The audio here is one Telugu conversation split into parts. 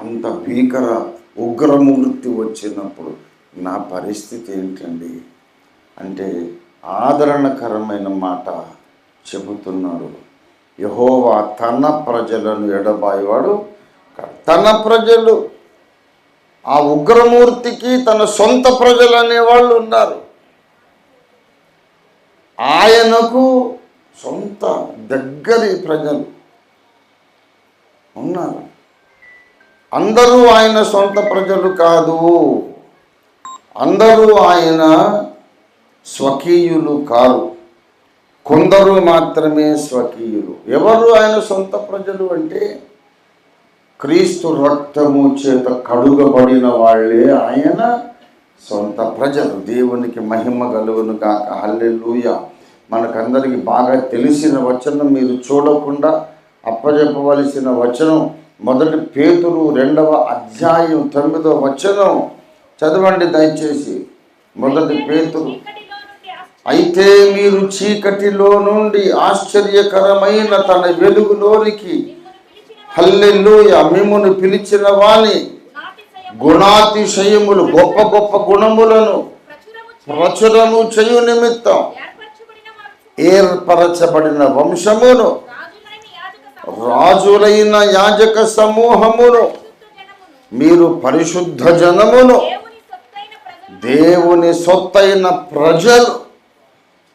అంత భీకర ఉగ్రమూర్తి వచ్చినప్పుడు నా పరిస్థితి ఏంటండి? అంటే ఆదరణకరమైన మాట చెబుతున్నారు. యహోవా తన ప్రజలను ఎడబాయివాడు తన ప్రజలు ఆ ఉగ్రమూర్తికి తన సొంత ప్రజలు అనేవాళ్ళు ఉన్నారు. ఆయనకు సొంత దగ్గరి ప్రజలు ఉన్నారు. అందరూ ఆయన సొంత ప్రజలు కాదు. అందరూ ఆయన స్వకీయులు కారు. కొందరు మాత్రమే స్వకీయులు. ఎవరు ఆయన సొంత ప్రజలు అంటే? క్రీస్తు రక్తము చేత కడుగబడిన వాళ్ళే ఆయన సొంత ప్రజలు. దేవునికి మహిమ కలుగును కాక హల్లెలూయ. మనకందరికీ బాగా తెలిసిన వచనం మీరు చూడకుండా అప్పజెప్పవలసిన వచనం మొదటి పేతురు రెండవ అధ్యాయం తొమ్మిదవ వచనం చదవండి దయచేసి. మొదటి పేతురు. అయితే మీరు చీకటిలో నుండి ఆశ్చర్యకరమైన తన వెలుగులోనికి హల్లెల్లోయ మిమ్మును పిలిచిన వాని గుణాతిశయములు గొప్ప గొప్ప గుణములను ప్రచురము చేయు నిమిత్తం ఏర్పరచబడిన వంశమును రాజులైన యాజక సమూహమును మీరు పరిశుద్ధ జనమును దేవుని సొత్తైన ప్రజలు దేవుని సొత్తైన ప్రజలు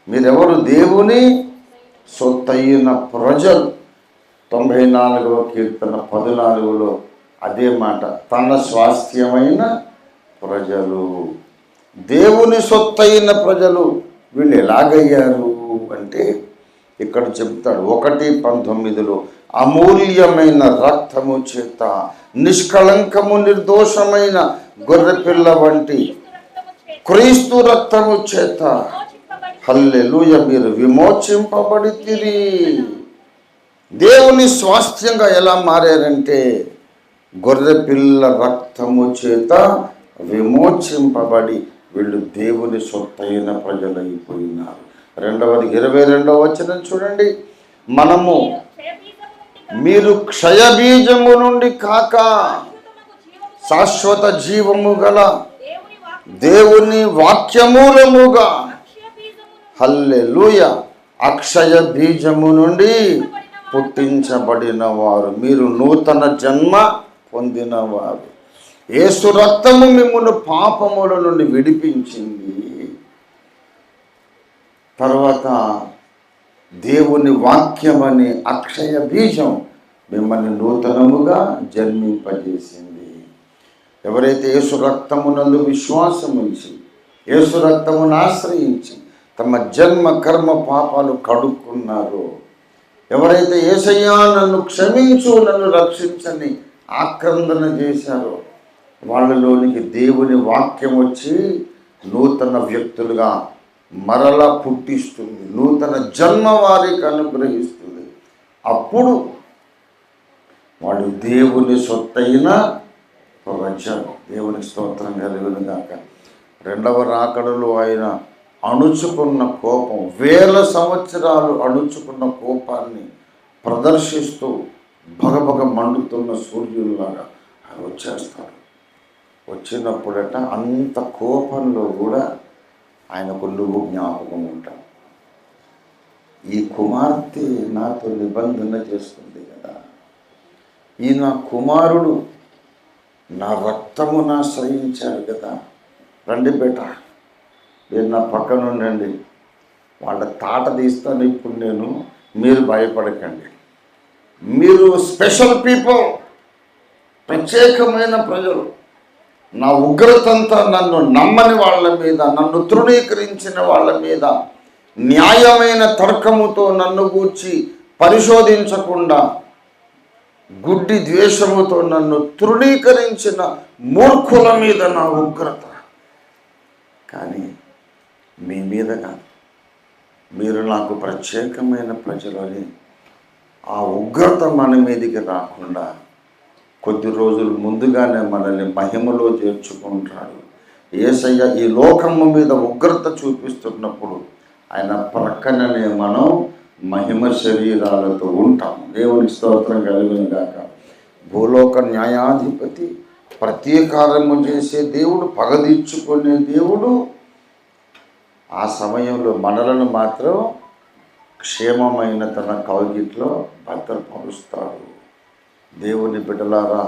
మీరెవరు దేవుని సొత్తైన ప్రజలు? తొంభై నాలుగవ కీర్తన పద్నాలుగులో అదే మాట తన స్వాస్థ్యమైన ప్రజలు. దేవుని సొత్తైన ప్రజలు వీళ్ళు ఎలాగయ్యారు అంటే ఇక్కడ చెప్తాడు. ఒకటి పంతొమ్మిదిలో అమూల్యమైన రక్తము చేత నిష్కళంకము నిర్దోషమైన గొర్రెపిల్ల వంటి క్రీస్తు రక్తము చేత హల్లెలుయ మీరు విమోచింపబడి దేవుని స్వాస్థ్యంగా ఎలా మారారంటే గొర్రెపిల్ల రక్తము చేత విమోచింపబడి వీళ్ళు దేవుని సొత్తైన ప్రజలైపోయినారు. రెండవది ఇరవై రెండవ వచనం చూడండి. మనము మీరు క్షయబీజము నుండి కాక శాశ్వత జీవము గల దేవుని వాక్యమూలముగా అక్షయ లూయ అక్షయ బీజము నుండి పుట్టించబడిన వారు. మీరు నూతన జన్మ పొందినవారు. ఏసు రక్తము మిమ్మల్ని పాపముల నుండి విడిపించింది. తర్వాత దేవుని వాక్యం అనే అక్షయ బీజం మిమ్మల్ని నూతనముగా జన్మింపజేసింది. ఎవరైతే యేసు రక్తమునందు విశ్వాసం ఉంచి యేసు రక్తమును ఆశ్రయించి తమ జన్మ కర్మ పాపాలు కడుక్కున్నారో ఎవరైతే ఏసయ్యా నన్ను క్షమించు నన్ను రక్షించని ఆక్రందన చేశారో వాళ్ళలోనికి దేవుని వాక్యం వచ్చి నూతన వ్యక్తులుగా మరలా పుట్టిస్తుంది. నూతన జన్మ వారికి అనుగ్రహిస్తుంది. అప్పుడు వాడు దేవుని సొత్తైన ప్రజలు దేవుని స్తోత్రం కలిగిన కాక రెండవ రాకడలో ఆయన అణుచుకున్న కోపం వేల సంవత్సరాలు అణుచుకున్న కోపాన్ని ప్రదర్శిస్తూ భగభగ మండుతున్న సూర్యుల్లాగా ఆయన వచ్చేస్తాడు. వచ్చినప్పుడట అంత కోపంలో కూడా ఆయనకు నువ్వు జ్ఞాపకం ఉంటావు. ఈ కుమార్తె నాతో నిబంధన చేస్తుంది కదా. ఈ నా కుమారుడు నా రక్తమున ఆశ్రయించాడు కదా. రండి బేట మీరు నా పక్కన ఉండండి. వాళ్ళ తాట తీస్తాను ఇప్పుడు నేను మీరు భయపడకండి. మీరు స్పెషల్ పీపుల్ ప్రత్యేకమైన ప్రజలు. నా ఉగ్రతంతా నన్ను నమ్మని వాళ్ళ మీద నన్ను తృణీకరించిన వాళ్ళ మీద న్యాయమైన తర్కముతో నన్ను గూర్చి పరిశోధించకుండా గుడ్డి ద్వేషముతో నన్ను తృణీకరించిన మూర్ఖుల మీద నా ఉగ్రత. కానీ మీ మీద కాదు. మీరు నాకు ప్రత్యేకమైన ప్రజలని ఆ ఉగ్రత మన మీదకి రాకుండా కొద్ది రోజులు ముందుగానే మనల్ని మహిమలో చేర్చుకుంటాడు. ఏసయ్య ఈ లోకము మీద ఉగ్రత చూపిస్తున్నప్పుడు ఆయన ప్రక్కననే మనం మహిమ శరీరాలతో ఉంటాం దేవుని స్తోత్రం కలిగిన గాక. భూలోక న్యాయాధిపతి ప్రత్యేకారము చేసే దేవుడు పగదీర్చుకునే దేవుడు ఆ సమయంలో మనలను మాత్రం క్షేమమైన తన కౌగిట్లో భద్రపరుస్తాడు. దేవుని బిడ్డలారా